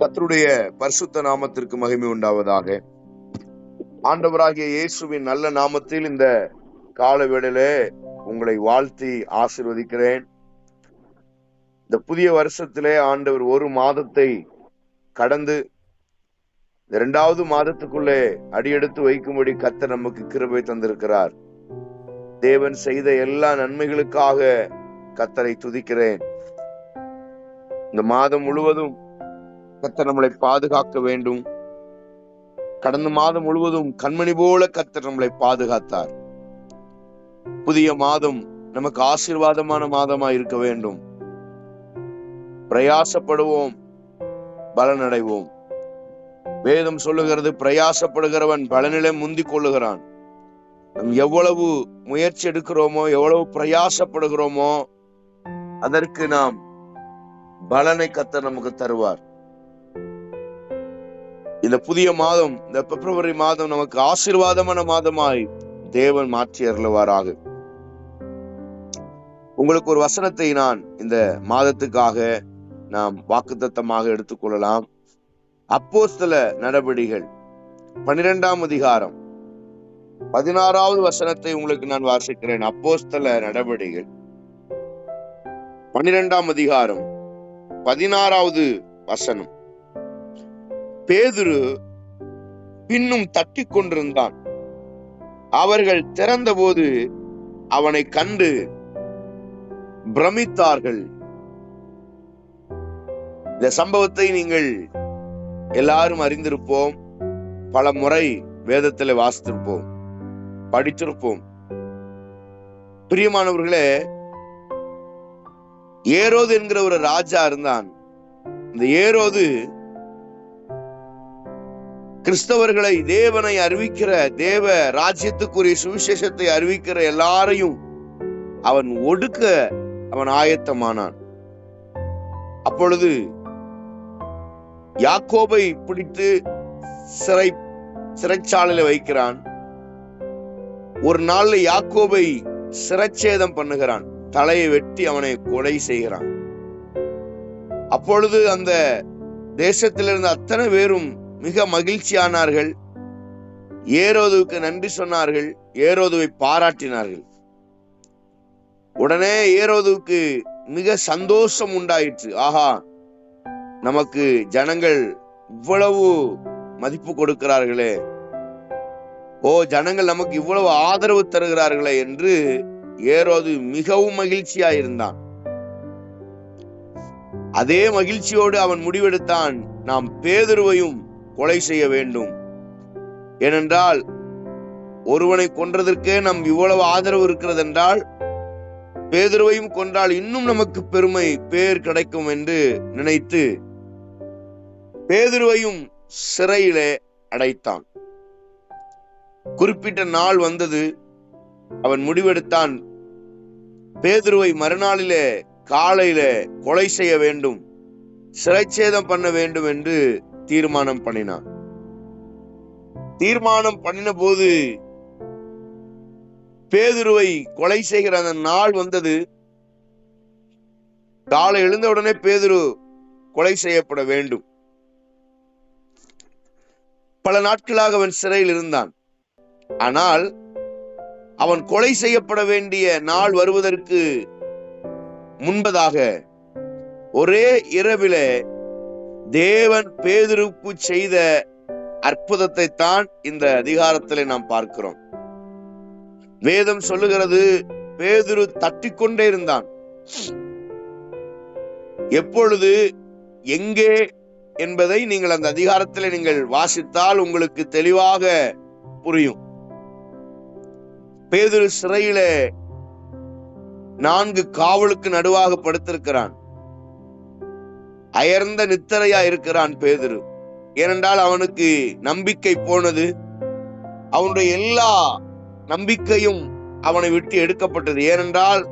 கத்தருடைய பரிசுத்த நாமத்திற்கு மகிமை உண்டாவதாக. ஆண்டவராகிய இயேசுவின் நல்ல நாமத்தில் இந்த கால வேளையிலே உங்களை வாழ்த்தி ஆசிர்வதிக்கிறேன். இந்த புதிய வருஷத்திலே ஆண்டவர் ஒரு மாதத்தை கடந்து இந்த இரண்டாவது மாதத்துக்குள்ளே அடியெடுத்து வைக்கும்படி கத்தர் நமக்கு கிருபை தந்திருக்கிறார். தேவன் செய்த எல்லா நன்மைகளுக்காக கத்தரை துதிக்கிறேன். இந்த மாதம் முழுவதும் கத்தர் நம்மளை பாதுகாக்க வேண்டும். கடந்த மாதம் முழுவதும் கண்மணி போல கத்தர் நம்மளை பாதுகாத்தார். புதிய மாதம் நமக்கு ஆசீர்வாதமான மாதமா இருக்க வேண்டும். பிரயாசப்படுவோம் பலனடைவோம். வேதம் சொல்லுகிறது பிரயாசப்படுகிறவன் பலனிலை முந்திக் கொள்ளுகிறான் நம் எவ்வளவு முயற்சி எடுக்கிறோமோ எவ்வளவு பிரயாசப்படுகிறோமோ அதற்கு நாம் பலனை கத்த நமக்கு தருவார். இந்த புதிய மாதம் இந்த பிப்ரவரி மாதம் நமக்கு ஆசீர்வாதமான மாதமாய் தேவன் மாற்றி அருளுவாராக. உங்களுக்கு ஒரு வசனத்தை நான் இந்த மாதத்துக்காக நாம் வாக்குத்தத்தமாக எடுத்துக்கொள்ளலாம் அப்போஸ்தல நடவடிகள் பனிரெண்டாம் அதிகாரம் பதினாறாவது வசனத்தை உங்களுக்கு நான் வாசிக்கிறேன். அப்போஸ்தல நடவடிகள் பனிரெண்டாம் அதிகாரம் பதினாறாவது வசனம். பேதுரு பின்னும் தட்டி கொண்டிருந்தான். அவர்கள் திறந்தபோது அவனை கண்டு பிரமித்தார்கள். இந்த சம்பவத்தை நீங்கள் எல்லாரும் அறிந்திருப்போம். பல முறை வேதத்தில் வாசித்திருப்போம். படித்திருப்போம். பிரியமானவர்களே ஏரோது என்கிற ஒரு ராஜா இருந்தான். இந்த ஏரோது கிறிஸ்தவர்களை தேவனை அறிவிக்கிற தேவ ராஜ்யத்துக்குரிய சுவிசேஷத்தை அறிவிக்கிற எல்லாரையும் அவன் ஒடுக்க அவன் ஆயத்தமானான். அப்பொழுது யாக்கோபை பிடித்து சிறை சிறைச்சாலையில வைக்கிறான். ஒரு நாள்ல யாக்கோபை சிரச்சேதம் பண்ணுகிறான். தலையை வெட்டி அவனை கொலை செய்கிறான். அப்பொழுது அந்த தேசத்திலிருந்து அத்தனை பேரும் மிக மகிழ்ச்சியானார்கள். ஏரோதுவுக்கு நன்றி சொன்னார்கள். ஏரோதுவை பாராட்டினார்கள். உடனே ஏரோதுவுக்கு மிக சந்தோஷம் உண்டாயிற்று. ஆஹா நமக்கு ஜனங்கள் இவ்வளவு மதிப்பு கொடுக்கிறார்களே. ஓ ஜனங்கள் நமக்கு இவ்வளவு ஆதரவு தருகிறார்களே என்று ஏரோது மிகவும் மகிழ்ச்சியா இருந்தான் அதே மகிழ்ச்சியோடு அவன் முடிவெடுத்தான். நாம் பேதுருவையும் கொலை செய்ய வேண்டும். ஏனென்றால் ஒருவனை கொன்றதற்கே நம் இவ்வளவு ஆதரவு இருக்கிறது என்றால் பேதுருவையும் கொன்றால் இன்னும் நமக்கு பெருமை பேர் கிடைக்கும் என்று நினைத்து பேதுருவையும் சிறையிலே அடைத்தான். குறிப்பிட்ட நாள் வந்தது அவன் முடிவெடுத்தான் பேதுருவை மறுநாளிலே காலையிலே கொலை செய்ய வேண்டும் சிறைச்சேதம் பண்ண வேண்டும் என்று தீர்மானம் பண்ணினான். தீர்மானம் பண்ணின போது பேதுருவை கொலை செய்கிற அந்த நாள் வந்தது. காலை எழுந்தவுடனே பேதுரு கொலை செய்யப்பட வேண்டும். பல நாட்களாக அவன் சிறையில் இருந்தான். ஆனால் அவன் கொலை செய்யப்பட வேண்டிய நாள் வருவதற்கு முன்பதாக ஒரே இரவிலே தேவன் பேதிருப்பு செய்த அற்புதத்தை தான் இந்த அதிகாரத்திலே நாம் பார்க்கிறோம். வேதம் சொல்லுகிறது பேதுரு தட்டிக்கொண்டே இருந்தான். எப்பொழுது எங்கே என்பதை நீங்கள் அந்த அதிகாரத்தில் நீங்கள் வாசித்தால் உங்களுக்கு தெளிவாக புரியும். பேதுரு சிறையிலே நான்கு காவலுக்கு நடுவாக படுத்திருக்கிறான். அயர்ந்த நித்திரையா இருக்கிறான் பேதுரு. ஏனென்றால் அவனுக்கு நம்பிக்கை போனது. அவனுடைய எல்லா நம்பிக்கையும் அவனை விட்டு எடுக்கப்பட்டது. ஏனென்றால்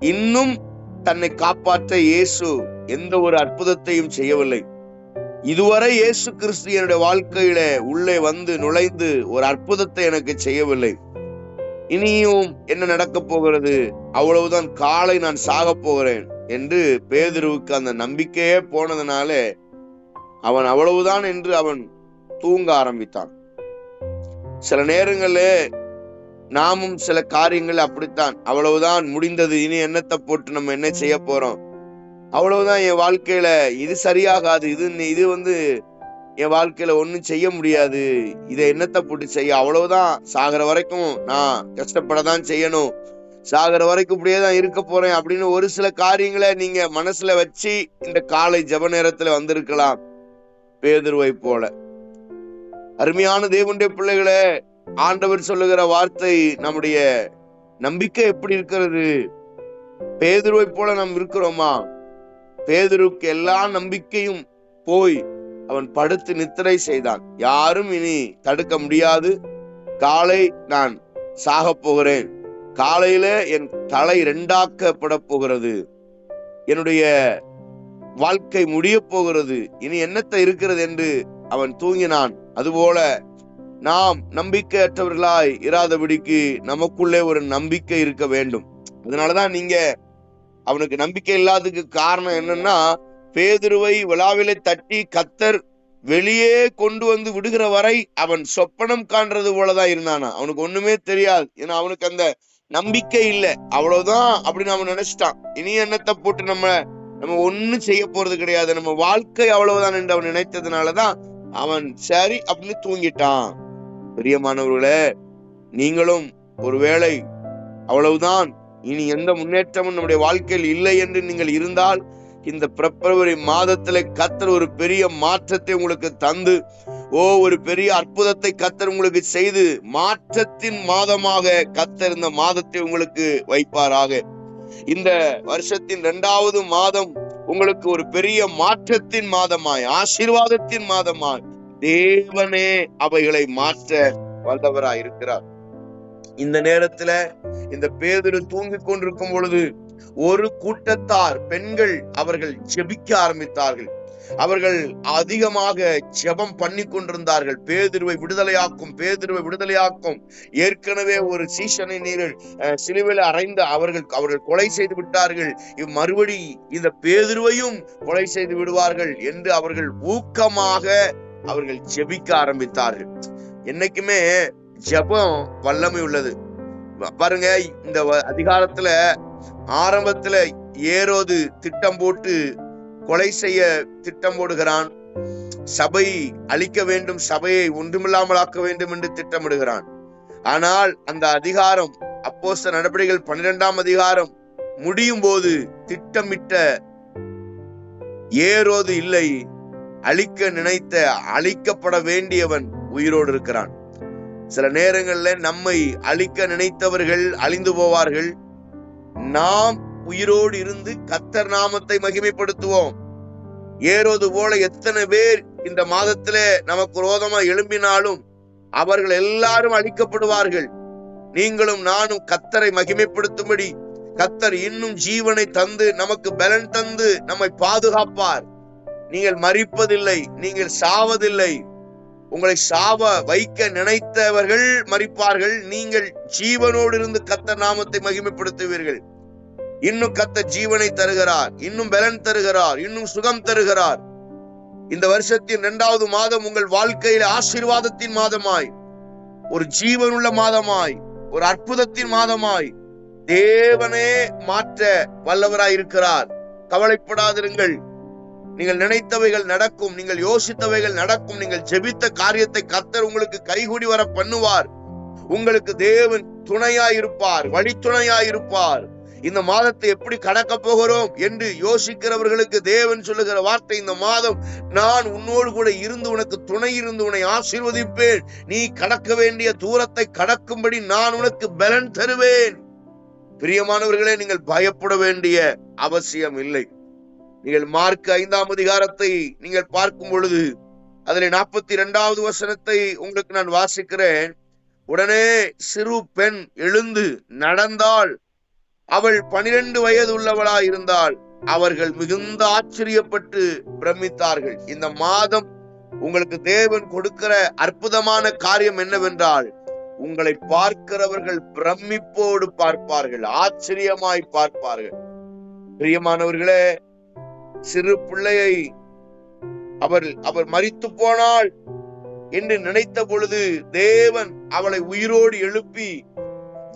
இன்னும் தன்னை காப்பாற்ற இயேசு எந்த ஒரு அற்புதத்தையும் செய்யவில்லை. இதுவரை இயேசு கிறிஸ்து என்னுடைய வாழ்க்கையில உள்ளே வந்து நுழைந்து ஒரு அற்புதத்தை எனக்கு செய்யவில்லை. இனியும் என்ன நடக்கப் போகிறது? அவ்வளவுதான். காலை நான் சாகப் போகிறேன். என்று பேதுருவுக்கு அந்த நம்பிக்கையே போனதுனாலே அவன் அவ்வளவுதான் என்று அவன் தூங்க ஆரம்பித்தான். சில நேரங்களே நாமும் சில காரியங்கள் அப்படித்தான். அவ்வளவுதான் முடிந்தது இனி என்னத்தை போட்டு நம்ம என்ன செய்ய போறோம்? அவ்வளவுதான் என் வாழ்க்கையில இது சரியாகாது இது இது வந்து என் வாழ்க்கையில ஒன்றும் செய்ய முடியாது. இதை என்னத்தை போட்டு செய்ய? அவ்வளவுதான். சாகிற வரைக்கும் நான் கஷ்டப்பட தான் செய்யணும். சாகிற வரைக்கும் இப்படியே தான் இருக்க போறேன் அப்படின்னு ஒரு சில காரியங்களை நீங்க மனசுல வச்சு இந்த காலை ஜெப நேரத்துல வந்திருக்கலாம். பேதுருவை போல. அருமையான தேவனுடைய பிள்ளைகளை ஆண்டவர் சொல்லுகிற வார்த்தை நம்முடைய நம்பிக்கை எப்படி இருக்கிறது? பேதுருவை போல நாம் இருக்கிறோமா? பேதுருக்கு எல்லா நம்பிக்கையும் போய் அவன் படுத்து நித்திரை செய்தான். யாரும் இனி தடுக்க முடியாது. காலை நான் சாகப் போகிறேன். காலையில என் தலை ரெண்டாக்கப்பட போகிறது. என்னுடைய வாழ்க்கை முடிய போகிறது. இனி என்னத்தை இருக்கிறது என்று அவன் தூங்கினான். அதுபோல நாம் நம்பிக்கையற்றவர்களாய் இராதபடிக்கு நமக்குள்ளே ஒரு நம்பிக்கை இருக்க வேண்டும். அதனாலதான் நீங்க அவனுக்கு நம்பிக்கை இல்லாததுக்கு காரணம் என்னன்னா பேதுருவை விழாவிலே தட்டி கத்தர் வெளியே கொண்டு வந்து விடுகிற வரை அவன் சொப்பனம் காண்றது போலதான் இருந்தானா. அவனுக்கு ஒண்ணுமே தெரியாது. ஏன்னா அவனுக்கு அந்த நம்பிக்கை இல்லை. அவ்வளவுதான் அப்படின்னு நம்ம நினைச்சிட்டான். இனி என்னத்தை போட்டு நம்ம நம்ம ஒண்ணும் செய்ய போறது கிடையாது. நம்ம வாழ்க்கை அவ்வளவுதான் என்று அவன் நினைத்ததுனாலதான் அவன் சரி அப்படின்னு தூங்கிட்டான். பிரியமானவர்களே நீங்களும் ஒருவேளை அவ்வளவுதான் இனி எந்த முன்னேற்றமும் நம்முடைய வாழ்க்கையில் இல்லை என்று நீங்கள் இருந்தால் இந்த பிப்ரவரி மாதத்துல கத்தர் ஒரு பெரிய மாற்றத்தை உங்களுக்கு தந்து ஓ ஒரு பெரிய அற்புதத்தை கத்தர் உங்களுக்கு செய்து மாற்றத்தின் மாதமாக கத்தர் இந்த மாதத்தை உங்களுக்கு வைப்பாராக. இந்த வருஷத்தின் இரண்டாவது மாதம் உங்களுக்கு ஒரு பெரிய மாற்றத்தின் மாதமாய் ஆசீர்வாதத்தின் மாதமாய். தேவனே அவைகளை மாற்ற வல்லவராய் இருக்கிறார். இந்த நேரத்துல இந்த பேதுரு தூங்கிக் கொண்டிருக்கும் பொழுது ஒரு கூட்டத்தார் பெண்கள் அவர்கள் ஜெபிக்க ஆரம்பித்தார்கள். அவர்கள் அதிகமாக ஜெபம் பண்ணி கொண்டிருந்தார்கள் பேதிருவை விடுதலையாக்கும் பேதிருவை விடுதலையாக்கும். ஏற்கனவே ஒரு சீசனை நீர்கள் சிலுவையில் அறைந்த அவர்கள் அவர்கள் கொலை செய்து விட்டார்கள். இவ் மறுபடி இந்த பேதிருவையும் கொலை செய்து விடுவார்கள் என்று அவர்கள் ஊக்கமாக அவர்கள் ஜெபிக்க ஆரம்பித்தார்கள். என்னைக்குமே ஜெபம் வல்லமை உள்ளது. பாருங்க இந்த அதிகாரத்துல ஆரம்பத்துல ஏரோது திட்டம் போட்டு கொலை செய்ய திட்டம் போடுகிறான். சபை அழிக்க வேண்டும் சபையை ஒன்றுமில்லாமலாக்க வேண்டும் என்று திட்டமிடுகிறான். ஆனால் அந்த அதிகாரம் அப்போஸ்தல நடவடிக்கைகள் பன்னிரெண்டாம் அதிகாரம் முடியும் போது திட்டமிட்ட ஏறோது இல்லை அழிக்க நினைத்த அழிக்கப்பட வேண்டியவன் உயிரோடு இருக்கிறான். சில நேரங்கள்ல நம்மை அழிக்க நினைத்தவர்கள் அழிந்து போவார்கள். நாம் உயிரோடு இருந்து கத்தர் நாமத்தை மகிமைப்படுத்துவோம். ஏறோது போல எத்தனை பேர் இந்த மாதத்திலே நமக்கு ரோதமா எழும்பினாலும் அவர்கள் எல்லாரும் அழிக்கப்படுவார்கள். நீங்களும் நானும் கத்தரை மகிமைப்படுத்தும்படி கத்தர் இன்னும் ஜீவனை தந்து நமக்கு பலன் தந்து நம்மை பாதுகாப்பார். நீங்கள் மறிப்பதில்லை நீங்கள் சாவதில்லை. உங்களை சாவ வைக்க நினைத்தவர்கள் மறிப்பார்கள் நீங்கள் ஜீவனோடு இருந்து கத்தர் நாமத்தை மகிமைப்படுத்துவீர்கள். இன்னும் கத்த ஜீவனை தருகிறார் இன்னும் பலன் தருகிறார் இன்னும் சுகம் தருகிறார். இந்த வருஷத்தின் இரண்டாவது மாதம் உங்கள் வாழ்க்கையில ஆசீர்வாதத்தின் மாதமாய் ஒரு ஜீவனுள்ள மாதமாய் ஒரு அற்புதத்தின் மாதமாய் தேவனே மாற்ற வல்லவராய் இருக்கிறார். கவலைப்படாதிருங்கள். நீங்கள் நினைத்தவைகள் நடக்கும் நீங்கள் யோசித்தவைகள் நடக்கும் நீங்கள் ஜெபித்த காரியத்தை கத்தர் உங்களுக்கு கைகூடி வர பண்ணுவார். உங்களுக்கு தேவன் துணையாய் இருப்பார் வழித்துணையாய் இருப்பார். இந்த மாதத்தை எப்படி கடக்க போகிறோம் என்று யோசிக்கிறவர்களுக்கு தேவன் சொல்லுகிற வார்த்தை இந்த மாதம் நான் உன்னோடு கூட இருந்து உனக்கு துணை இருந்து உன்னை ஆசீர்வதிப்பேன். நீ கடக்க வேண்டிய தூரத்தை கடக்கும்படி நான் உனக்கு பலன் தருவேன். பிரியமானவர்களே நீங்கள் பயப்பட வேண்டிய அவசியம் இல்லை. நீங்கள் மார்க் ஐந்தாம் அதிகாரத்தை நீங்கள் பார்க்கும் பொழுது அதில் நாற்பத்தி இரண்டாவது வசனத்தை உங்களுக்கு நான் வாசிக்கிறேன். உடனே சிறு பெண் எழுந்து நடந்தாள் அவள் பனிரெண்டு வயது உள்ளவளா இருந்தால் அவர்கள் மிகுந்த ஆச்சரியப்பட்டு பிரமித்தார்கள். இந்த மாதம் உங்களுக்கு தேவன் கொடுக்கிற அற்புதமான காரியம் என்னவென்றால் உங்களை பார்க்கிறவர்கள் பிரமிப்போடு பார்ப்பார்கள் ஆச்சரியமாய் பார்ப்பார்கள். பிரியமானவர்களே சிறு பிள்ளையை அவர் அவர் மறித்து போனாள் என்று நினைத்த பொழுது தேவன் அவளை உயிரோடு எழுப்பி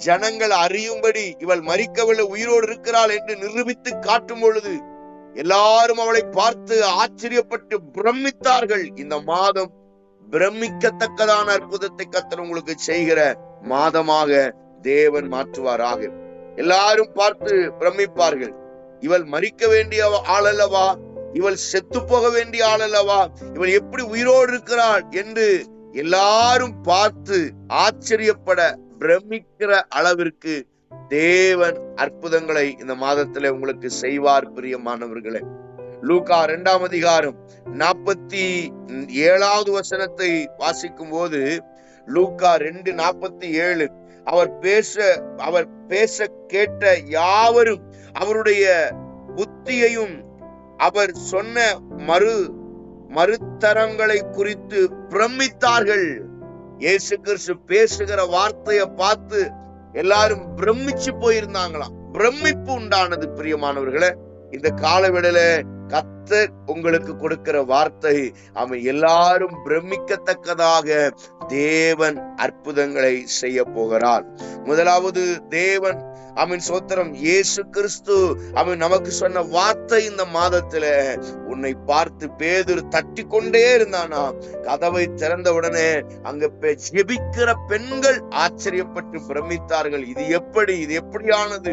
ஜனங்கள் அறியும்படி இவள் மறிக்கவில்லை உயிரோடு இருக்கிறாள் என்று நிரூபித்து காட்டும் பொழுது எல்லாரும் அவளை பார்த்து ஆச்சரியப்பட்டு பிரமித்தார்கள். இந்த மாதம் பிரமிக்கத்தக்கதான அற்புதத்தை கத்தர் உங்களுக்கு செய்கிற மாதமாக தேவன் மாற்றுவாராக. எல்லாரும் பார்த்து பிரமிப்பார்கள். இவள் மறிக்க வேண்டிய ஆள் அல்லவா? இவள் செத்து போக வேண்டிய ஆள் அல்லவா? இவள் எப்படி உயிரோடு இருக்கிறாள் என்று எல்லாரும் பார்த்து ஆச்சரியப்பட பிரமிக்கிற அளவிற்கு தேவன் அற்புதங்களை இந்த மாதத்துல உங்களுக்கு செய்வார் பிரியமானவர்களே. லூகா இரண்டாம் அதிகாரம் நாற்பத்தி ஏழாவது வசனத்தை வாசிக்கும் போது லூகா ரெண்டு நாற்பத்தி ஏழு அவர் பேச அவர் பேச கேட்ட யாவரும் அவருடைய புத்தியையும் அவர் சொன்ன மறு மறுத்தரங்களை குறித்து பிரமித்தார்கள். இயேசு கிறிஸ்து பேசுகிற வார்த்தையை பார்த்து எல்லாரும் பிரமிச்சு போயிருந்தாங்களாம். பிரமிப்பு உண்டானது பிரியமானவர்களே இந்த காலவிடல கத்த உங்களுக்கு கொடுக்கிற வார்த்தை அவன் எல்லாரும் பிரமிக்கத்தக்கதாக தேவன் அற்புதங்களை செய்ய போகிறார். முதலாவது தேவன் அவன் சோத்திரம் இயேசு கிறிஸ்து அவன் நமக்கு சொன்ன வார்த்தை இந்த மாதத்துல உன்னை பார்த்து பேதுரு தட்டி கொண்டே இருந்தானா? கதவை திறந்த உடனே அங்க ஜெபிக்கிற பெண்கள் ஆச்சரியப்பட்டு பிரமித்தார்கள். இது எப்படி? இது எப்படியானது?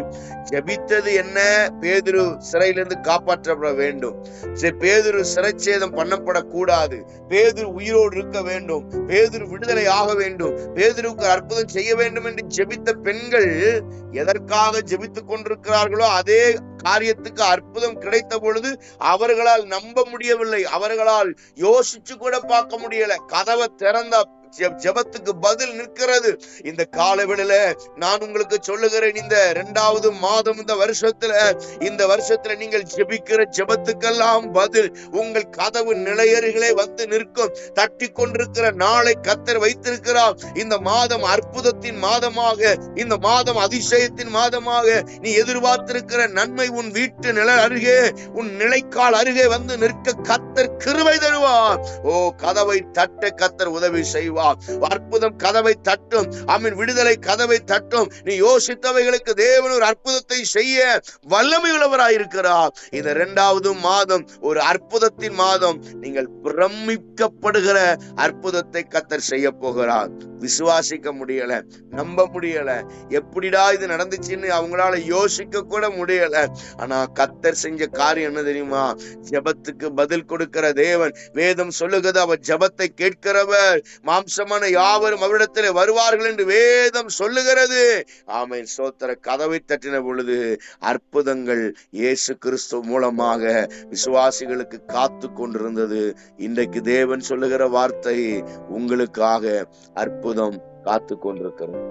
ஜெபித்தது என்ன? பேதுரு சிறையிலிருந்து காப்பாற்றப்பட வேண்டும். சரி, பேதுரு சிறைச்சேதம் பண்ணப்படக்கூடாது. பேதுரு உயிரோடு இருக்க வேண்டும். பேதுரு விடுதலை ஆக வேண்டும். பேதுருக்கு அற்புதம் செய்ய வேண்டும் என்று ஜெபித்த பெண்கள் எதற்காக ஜெபித்துக் கொண்டிருக்கிறார்களோ அதே காரியத்துக்கு அற்புதம் கிடைத்த பொழுது அவர்களால் நம்ப முடியவில்லை. அவர்களால் யோசிச்சு கூட பார்க்க முடியல. கதவை திறந்த ஜெபத்துக்கு பதில் நிற்கிறது. இந்த காலவெளியில நான் உங்களுக்கு சொல்லுகிறேன் இந்த இரண்டாவது மாதம் இந்த வருஷத்துல இந்த வருஷத்துல நீங்கள் ஜெபிக்கிற ஜெபத்துக்கெல்லாம் பதில் உங்கள் கதவு நிலையர்களே வந்து நிற்கும். தட்டி கொண்டிருக்கிற நாளை கத்தர் வைத்திருக்கிறார். இந்த மாதம் அற்புதத்தின் மாதமாக இந்த மாதம் அதிசயத்தின் மாதமாக நீ எதிர்பார்த்திருக்கிற நன்மை உன் வீட்டு நிழல் அருகே உன் நிலைக்கால் அருகே வந்து நிற்க கத்தர் கிருவை தருவார். ஓ கதவை தட்ட கத்தர் உதவி செய்வார். அற்புதம் கதவை தட்டும். அம்மின் விடுதலை கதவை தட்டும். நீ யோசித்தவைகளுக்கு தேவன் ஒரு அற்புதத்தை செய்ய வல்லமை உள்ளவராயிருக்கிறார் இந்த இரண்டாவது மாதம் ஒரு அற்புதத்தின் மாதம். நீங்கள் பிரமிக்கப்படுகிற அற்புதத்தை கத்தர் செய்ய போகிறார். விசுவாசிக்க முடியல நம்ப முடியல. எப்படிடா இது நடந்துச்சுன்னு அவங்களால யோசிக்க கூட முடியல. ஆனா கத்தர் செஞ்ச காரியம் என்ன தெரியுமா? ஜெபத்துக்கு பதில் கொடுக்கிற தேவன். வேதம் சொல்லுகிறது அவர் ஜெபத்தை கேட்கிறவர். மாம்சமான யாவரும் அவரிடத்தில் வருவார்கள் என்று வேதம் சொல்லுகிறது. ஆமென். சோத்திர கதவை தட்டின பொழுது அற்புதங்கள் இயேசு கிறிஸ்து மூலமாக விசுவாசிகளுக்கு காத்து கொண்டிருந்தது. இன்றைக்கு தேவன் சொல்லுகிற வார்த்தை உங்களுக்காக அற்புதம் காத்து கொண்டிருக்கிறது.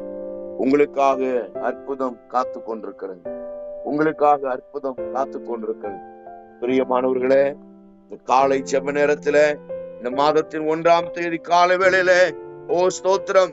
உங்களுக்காக அற்புதம் காத்து கொண்டிருக்கிறது. உங்களுக்காக அற்புதம் காத்து கொண்டிருக்கிறது. பிரியமானவர்களே இந்த காலை செவ்வ நேரத்துல இந்த மாதத்தின் ஒன்றாம் தேதி காலை வேளையில ஓ ஸ்தோத்திரம்.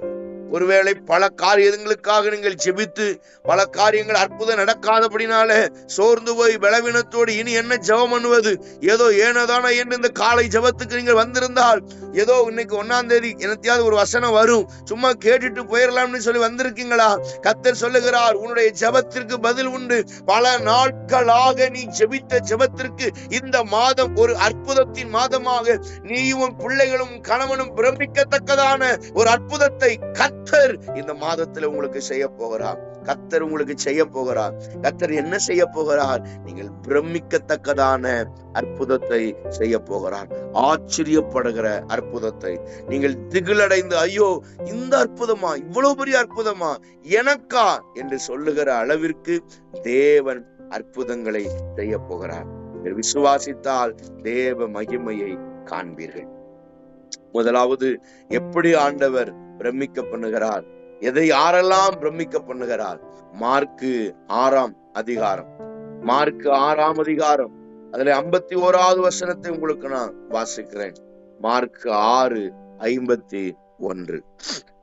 ஒருவேளை பல காரியங்களுக்காக நீங்கள் ஜெபித்து பல காரியங்கள் அற்புதம் நடக்காதபடினாலே சோர்ந்து போய் பலவீனத்தோடு இனி என்ன ஜெபம் பண்ணுவது? ஏதோ ஏனோதானா என்று இந்த காலை ஜெபத்துக்கு நீங்கள் வந்திருந்தால் ஏதோ இன்னைக்கு ஒன்னாம் தேதி எனத்தையாவது ஒரு வசனம் வரும். சும்மா கேட்டுட்டு போயிடலாம்னு சொல்லி வந்திருக்கீங்களா? கத்தர் சொல்லுகிறார் உன்னுடைய ஜெபத்திற்கு பதில் உண்டு. பல நாட்களாக நீ ஜெபித்த ஜெபத்திற்கு இந்த மாதம் ஒரு அற்புதத்தின் மாதமாக நீயும் பிள்ளைகளும் கணவனும் பிரமிக்கத்தக்கதான ஒரு அற்புதத்தை கத்தர் இந்த மாதத்துல உங்களுக்கு செய்ய போகிறார். கத்தர் உங்களுக்கு செய்ய போகிறார். கத்தர் என்ன செய்ய போகிறார்? நீங்கள் பிரமிக்கத்தக்கதான அற்புதத்தை செய்ய போகிறார். ஆச்சரியப்படுகிற அற்புதத்தை. நீங்கள் திகிலடைந்து ஐயோ இந்த அற்புதமா? இவ்வளவு பெரிய அற்புதமா? எனக்கா? என்று சொல்லுகிற அளவிற்கு தேவன் அற்புதங்களை செய்ய போகிறார். விசுவாசித்தால் தேவ மகிமையை காண்பீர்கள். முதலாவது எப்படி ஆண்டவர் பிரமிக்க பண்ணுகிறார் எதை யாரெல்லாம் பிரமிக்க பண்ணுகிறார் மார்க்கு ஆறாம் அதிகாரம். மார்க்கு ஆறாம் அதிகாரம். அதுல ஐம்பத்தி ஓராவது வசனத்தை உங்களுக்கு நான் வாசிக்கிறேன். மார்க் ஆறு ஐம்பத்தி ஒன்று.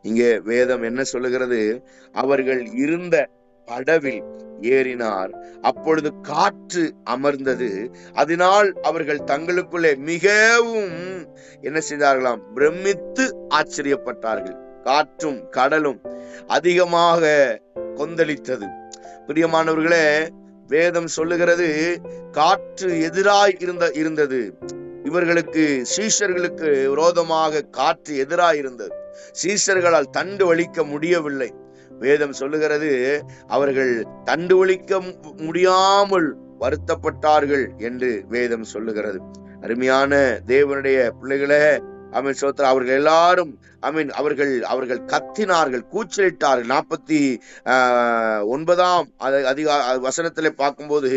இங்கே வேதம் என்ன சொல்லுகிறது? அவர்கள் இருந்த படவில் ஏறினார். அப்பொழுது காற்று அமர்ந்தது. அதனால் அவர்கள் தங்களுக்குள்ளே மிகவும் என்ன செய்தார்களாம்? பிரமித்து ஆச்சரியப்பட்டார்கள். காற்றும் கடலும் அதிகமாக கொந்தளித்தது. பிரியமானவர்களே வேதம் சொல்லுகிறது காற்று எதிராய் இருந்த இருந்தது. இவர்களுக்கு சீஷர்களுக்கு விரோதமாக காற்று எதிராக இருந்தது. சீஷர்களால் தண்டு வலிக்க முடியவில்லை. வேதம் சொல்லுகிறது அவர்கள் தண்டு வலிக்க முடியாமல் வருத்தப்பட்டார்கள் என்று வேதம் சொல்லுகிறது. அருமையான தேவனுடைய பிள்ளைகளை அமீன் சோத்ரா அவர்கள் எல்லாரும் அமீன் அவர்கள் அவர்கள் கத்தினார்கள் கூச்சலிட்டார்கள். நாற்பத்தி ஒன்பதாம் அதிகா வசனத்தில் பார்க்கும்போது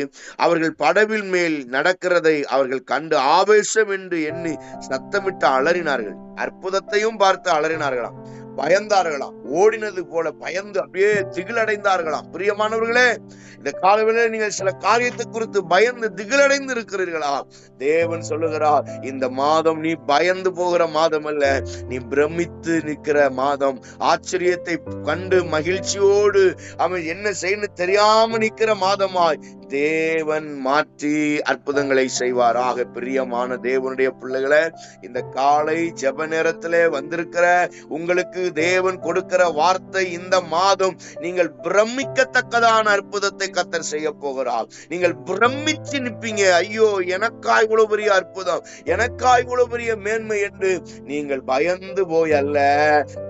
அவர்கள் படவில் மேல் நடக்கிறதை அவர்கள் கண்டு ஆவேசம் என்று எண்ணி சத்தமிட்டு அலறினார்கள். அற்புதத்தையும் பார்த்து அலறினார்களாம். பயந்தார்களாம். ஓடினது போல பயந்து அப்படியே திகிலடைந்தார்களாம். பிரியமானவர்களே இந்த காலவேளையில் நீங்கள் சில காரியத்தை குறித்து பயந்து திகிலடைந்து இருக்கிறீர்களா தேவன் சொல்லுகிறார் இந்த மாதம் நீ பயந்து போகிற மாதம் அல்ல நீ பிரமித்து நிற்கிற மாதம். ஆச்சரியத்தை கண்டு மகிழ்ச்சியோடு அவன் என்ன செய்யணும் தெரியாம நிற்கிற மாதமாய் தேவன் மாற்றி அற்புதங்களை செய்வாராக பிரியமான தேவனுடைய பிள்ளைகளை இந்த காலை ஜப நேரத்திலே வந்திருக்கிற உங்களுக்கு தேவன் கொடுக்க இருக்கிற வார்த்தை இந்த மாதம் நீங்கள் பிரமிக்கத்தக்கதான அற்புதத்தை கத்தர் செய்ய போகிறார். நீங்கள் பிரமிச்சு நிற்பீங்க. ஐயோ எனக்கா இவ்வளவு பெரிய அற்புதம்? எனக்கா இவ்வளவு பெரிய மேன்மை என்று நீங்கள் பயந்து போய் அல்ல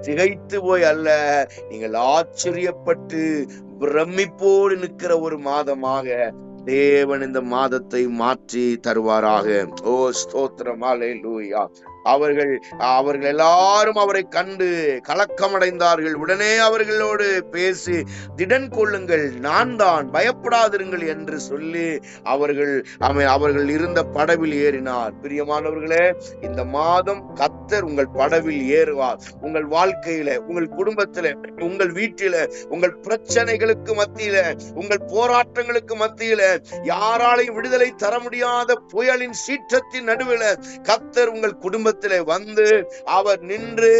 திகைத்து போய் அல்ல நீங்கள் ஆச்சரியப்பட்டு பிரமிப்போடு நிற்கிற ஒரு மாதமாக தேவன் இந்த மாதத்தை மாற்றி தருவாராக. ஓ ஸ்தோத்திரம். லூயா அவர்கள் அவர்கள் எல்லாரும் அவரை கண்டு கலக்கமடைந்தார்கள். உடனே அவர்களோடு பேசி திடன் கொள்ளுங்கள் நான் தான் பயப்படாதிருங்கள் என்று சொல்லி அவர்கள் அவர்கள் இருந்த படவில் ஏறினார். பிரியமானவர்களே இந்த மாதம் கத்தர் உங்கள் படவில் ஏறுவார். உங்கள் வாழ்க்கையில உங்கள் குடும்பத்தில உங்கள் வீட்டில உங்கள் பிரச்சனைகளுக்கு மத்தியில உங்கள் போராட்டங்களுக்கு மத்தியில யாராலையும் விடுதலை தர முடியாத புயலின் சீற்றத்தின் நடுவில் கத்தர் உங்கள் குடும்பத்திலே வந்து அவர் நின்று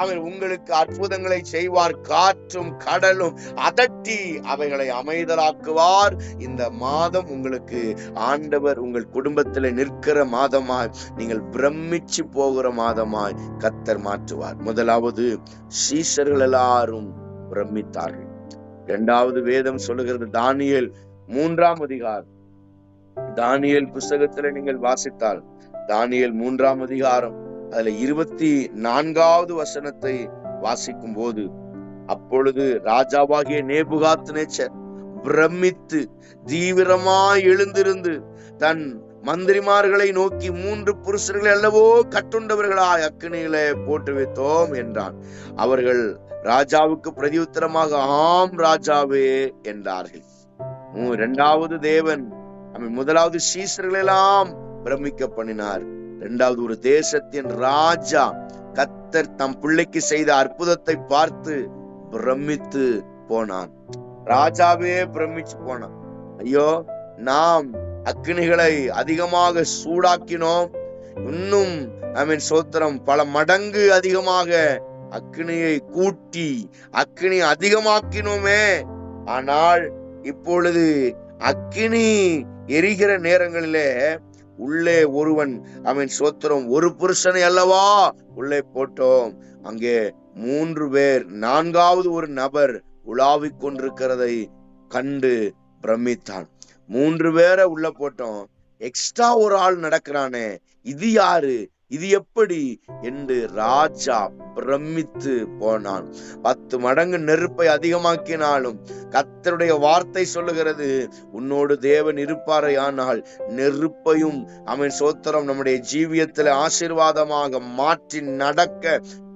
அவர் உங்களுக்கு அற்புதங்களை செய்வார். காற்றும் கடலும் அதட்டி அவைகளை அமைதலாக்குவார். இந்த மாதம் உங்களுக்கு ஆண்டவர் உங்கள் குடும்பத்தில் நிற்கிற மாதமாய் நீங்கள் பிரமிச்சு போகிற மாதமாய் கத்தர் மாற்றுவார். முதலாவது சீசர்கள் எல்லாரும் பிரமித்தார்கள். இரண்டாவது வேதம் சொல்லுகிறது தானியல் மூன்றாம் அதிகார் தானியல் புஸ்தகத்துல நீங்கள் வாசித்தால் தானியல் மூன்றாம் அதிகாரம் அதுல இருபத்தி நான்காவது வசனத்தை வாசிக்கும் போது அப்பொழுது ராஜாவாகிய நேபுகாத் நேச்சர் பிரமித்து தீவிரமாய் எழுந்திருந்து தன் மந்திரிமார்களை நோக்கி மூன்று புருஷர்கள் அல்லவோ கட்டுண்டவர்களாய் அக்கினியில போட்டு வைத்தோம் என்றான். அவர்கள் ராஜாவுக்கு பிரதியுத்தரமாக ஆம் ராஜாவே என்றார்கள். உம், இரண்டாவது தேவன் முதலாவது சீசர்களெல்லாம் பிரமிக்க பண்ணினார் இரண்டாவது ஒரு தேசத்தின் ராஜா கத்தர் தம் பிள்ளைக்கு செய்த அற்புதத்தை பார்த்து பிரமித்து போனான். ராஜாவே பிரமிச்சு போனான். ஐயோ நாம் அக்னிகளை அதிகமாக சூடாக்கினோம். இன்னும் ஐ மீன் சோத்திரம் பல மடங்கு அதிகமாக அக்னியை கூட்டி அக்னி அதிகமாக்கினோமே. ஆனால் இப்பொழுது அக்னி எரிகிற நேரங்களிலே உள்ளே ஒருவன் அவன் சோத்திரம் ஒரு புருஷனை அல்லவா? உள்ளே போட்டோம். அங்கே மூன்று பேர் நான்காவது ஒரு நபர் உலாவிக் கொண்டிருக்கிறதை கண்டு பிரமித்தான். மூன்று பேரை உள்ள போட்டோம். எக்ஸ்ட்ரா ஒரு ஆள் நடக்கிறானே இது யாரு? இது எப்படி? என்று ராஜா பிரமித்து போனான். பத்து மடங்கு நெருப்பை அதிகமாக்கினாலும் கத்தருடைய வார்த்தை சொல்லுகிறது உன்னோடு தேவன் இருப்பாரே ஆனால் நெருப்பையும் அவன் சோத்திரம் நம்முடைய ஜீவியத்துல ஆசீர்வாதமாக மாற்றி நடக்க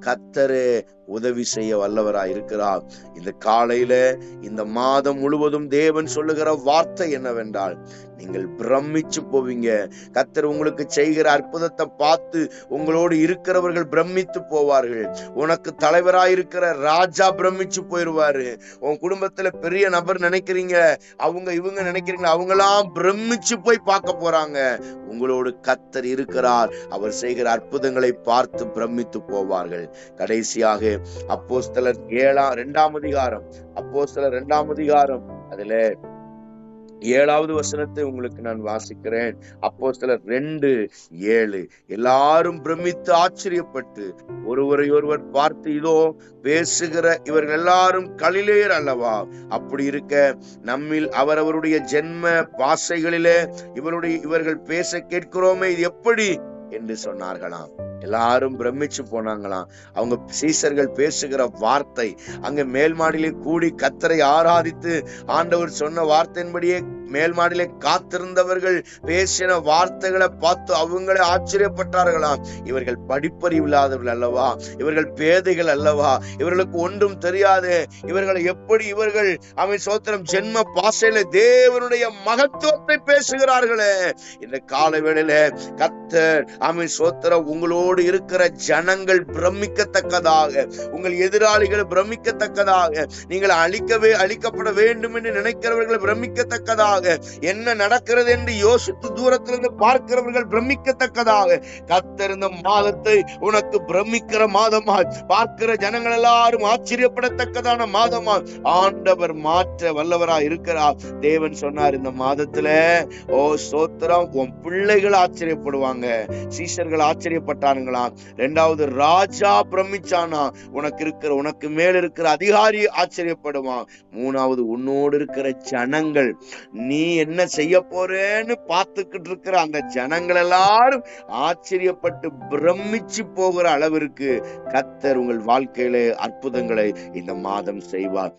கத்தரே உதவி செய்ய வல்லவராய் இருக்கிறார். இந்த காலையில இந்த மாதம் முழுவதும் தேவன் சொல்லுகிற வார்த்தை என்னவென்றால் நீங்கள் பிரமிச்சு போவீங்க. கத்தர் உங்களுக்கு செய்கிற அற்புதத்தை பார்த்து உங்களோடு இருக்கிறவர்கள் பிரமித்து போவார்கள். உனக்கு தலைவராய் இருக்கிற ராஜா பிரமிச்சு போயிருவாரு. உன் குடும்பத்துல பெரிய நபர் நினைக்கிறீங்க. அவங்க இவங்க நினைக்கிறீங்க அவங்களாம் பிரமிச்சு போய் பார்க்க போறாங்க. உங்களோடு கத்தர் இருக்கிறார். அவர் செய்கிற அற்புதங்களை பார்த்து பிரமித்து போவார்கள். கடைசியாக அப்போஸ்தலர் ஏழாம் இரண்டாம் அதிகாரம். அப்போஸ்தலர் இரண்டாம் அதிகாரம். அதுல ஏழாவது வசனத்தை உங்களுக்கு நான் வாசிக்கிறேன். அப்போ சிலர் ரெண்டு ஏழு. எல்லாரும் பிரமித்து ஆச்சரியப்பட்டு ஒருவரை ஒருவர் பார்த்து இதோ பேசுகிற இவர்கள் எல்லாரும் கலிலேயர் அல்லவா? அப்படி இருக்க நம்மில் அவரவருடைய ஜென்ம பாசைகளிலே இவருடைய இவர்கள் பேச கேட்கிறோமே இது எப்படி? என்று சொன்னார்களாம். எல்லாரும் பிரமிச்சு போனாங்களாம். அவங்க சீசர்கள் பேசுகிற வார்த்தை அங்க மேல் மாடியிலே கூடி கத்தரை ஆராதித்து ஆண்டவர் சொன்ன வார்த்தையின்படியே மேல் மாடியிலே காத்திருந்தவர்கள் பேசின வார்த்தைகளை பார்த்து அவங்களே ஆச்சரியப்பட்டார்களாம். இவர்கள் படிப்பறிவு இல்லாதவர்கள் அல்லவா? இவர்கள் பேதைகள் அல்லவா? இவர்களுக்கு ஒன்றும் தெரியாது. இவர்களை எப்படி இவர்கள் அவன் சோத்திரம் ஜென்ம பாசையில தேவனுடைய மகத்துவத்தை பேசுகிறார்களே. இந்த கால வேளையில கத்தர் அவன் சோத்திரம் உங்களோடு உங்களோடு இருக்கிற ஜனங்கள் பிரமிக்கத்தக்கதாக உங்கள் எதிராளிகள் பிரமிக்கத்தக்கதாக நீங்கள் அழிக்கவே அழிக்கப்பட வேண்டும் என்று நினைக்கிறவர்கள் பிரமிக்கத்தக்கதாக என்ன நடக்கிறது என்று யோசித்து தூரத்திலிருந்து பார்க்கிறவர்கள் பிரமிக்கத்தக்கதாக கத்திருந்த மாதத்தை உனக்கு பிரமிக்கிற மாதமா பார்க்கிற ஜனங்கள் எல்லாரும் ஆச்சரியப்படத்தக்கதான மாதமா ஆண்டவர் மாற்ற வல்லவரா இருக்கிறார். தேவன் சொன்னார் இந்த மாதத்துல ஓ சோத்திரம் உன் பிள்ளைகள் ஆச்சரியப்படுவாங்க சீசர்கள் ஆச்சரியப்பட்டாங்க. பிரமிச்சானுங்களா? ரெண்டாவது ராஜா பிரமிச்சானா? உனக்கு இருக்கிற உனக்கு மேல இருக்கிற அதிகாரி ஆச்சரியப்படுவான். மூணாவது உன்னோடு இருக்கிற ஜனங்கள் நீ என்ன செய்ய போறேன்னு பார்த்துக்கிட்டு இருக்கிற அந்த ஜனங்கள் எல்லாரும் ஆச்சரியப்பட்டு பிரமிச்சு போகிற அளவிற்கு கத்தர் உங்கள் வாழ்க்கையிலே அற்புதங்களை இந்த மாதம் செய்வார்.